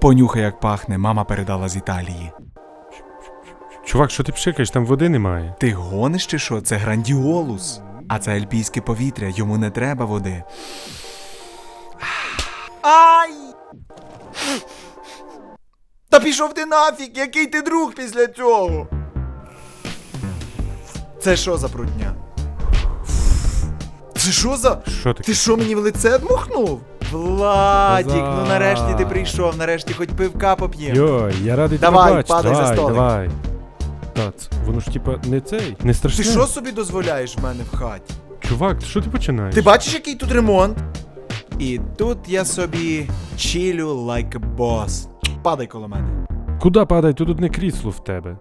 Понюхай, як пахне, мама передала з Італії. Чувак, що ти пшикаєш, там води немає. Ти гониш чи що? Це грандіолус. А це альпійське повітря, йому не треба води. Ай! Та пішов ти нафіг, який ти друг після цього? Це що за брудня? Це що за. Що таке? Ти що мені в лице дмухнув? Владік, ну нарешті ти прийшов, нарешті хоч пивка поп'єм. Йой, я радий Давай, тебе бачити. падай за давай, столик. давай. Та, ц- воно ж типа не цей, не страшне. Ти що собі дозволяєш в мене в хаті? Чувак, що ти починаєш? Ти бачиш, який тут ремонт? І тут я собі чилю like a boss. Падай коло мене. Куда падай, тут одне крісло в тебе.